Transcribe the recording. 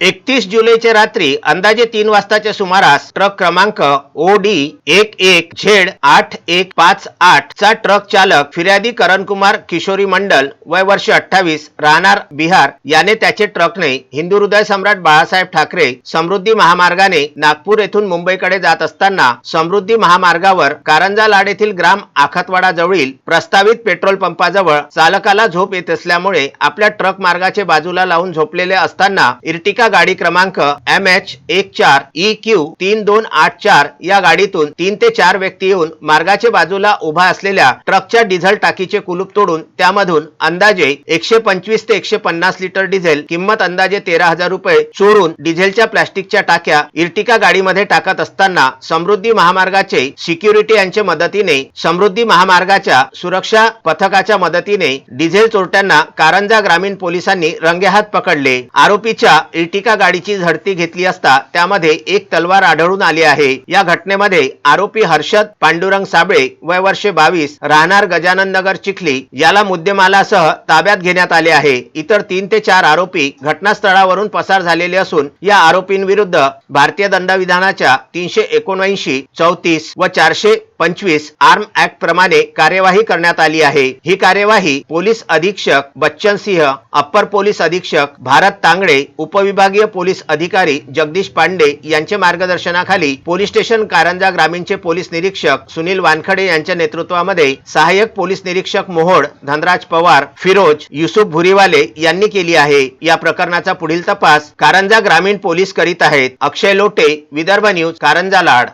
एकतीस जुलैच्या रात्री अंदाजे तीन वाजताच्या सुमारास ट्रक क्रमांक ओ डी एक एक झेड आठ एक पाच आठ चा ट्रक चालक फिर्यादी करणकुमार किशोरी मंडल वय वर्ष अठ्ठावीस राहणार बिहार. याने त्याचे ट्रकने हिंदू हृदय सम्राट बाळासाहेब ठाकरे समृद्धी महामार्गाने नागपूर येथून मुंबईकडे जात असताना समृद्धी महामार्गावर कारंजा लाड येथील ग्राम आखतवाडा जवळील प्रस्तावित पेट्रोल पंपाजवळ चालकाला झोप येत असल्यामुळे आपल्या ट्रक मार्गाचे बाजूला लावून झोपलेले असताना इर्टिका गाडी क्रमांक एम एच एक चार ई क्यू तीन दोन आठ चार या गाडीतून तीन ते चार व्यक्ती येऊन मार्गाच्या बाजूला उभा असलेल्या ट्रकच्या डिझेल टाकीचे कुलूप तोडून त्यामधून अंदाजे एकशे पंचवीस ते एकशे पन्नास लिटर डिझेल किंमत अंदाजे तेरा हजार रुपये चोरून डिझेलच्या प्लास्टिकच्या टाक्या इर्टिका गाडीमध्ये टाकत असताना समृद्धी महामार्गाचे सिक्युरिटी यांच्या मदतीने समृद्धी महामार्गाच्या सुरक्षा पथकाच्या मदतीने डिझेल चोरट्यांना कारंजा ग्रामीण पोलिसांनी रंगेहात पकडले. आरोपीच्या इर्टिका गाडीची झडती घेतली असता त्यामध्ये एक तलवार आढळून आली आहे. या घटनेमध्ये आरोपी हर्षद पांडुरंग साबळे वय वर्षे बावीस राहणार गजानन नगर चिखली याला मुद्देमालासह ताब्यात घेण्यात आले आहे. इतर तीन ते चार आरोपी घटनास्थळावरून पसार झालेले असून या आरोपींविरुद्ध भारतीय दंडविधानाच्या तीनशे एकोणऐंशी चौतीस व चारशे पंचवीस आर्म ऍक्ट प्रमाणे कार्यवाही करण्यात आली आहे. ही कार्यवाही पोलीस अधीक्षक बच्चन सिंह अप्पर पोलीस अधीक्षक भारत तांगडे उपविभागीय पोलीस अधिकारी जगदीश पांडे यांच्या मार्गदर्शनाखाली पोलीस स्टेशन कारंजा ग्रामीणचे पोलीस निरीक्षक सुनील वानखडे यांच्या नेतृत्वामध्ये सहाय्यक पोलीस निरीक्षक मोहोड धनराज पवार फिरोज युसुफ भुरीवाले यांनी केली आहे. या प्रकरणाचा पुढील तपास कारंजा ग्रामीण पोलीस करीत आहेत. अक्षय लोटे विदर्भ न्यूज कारंजा लाड.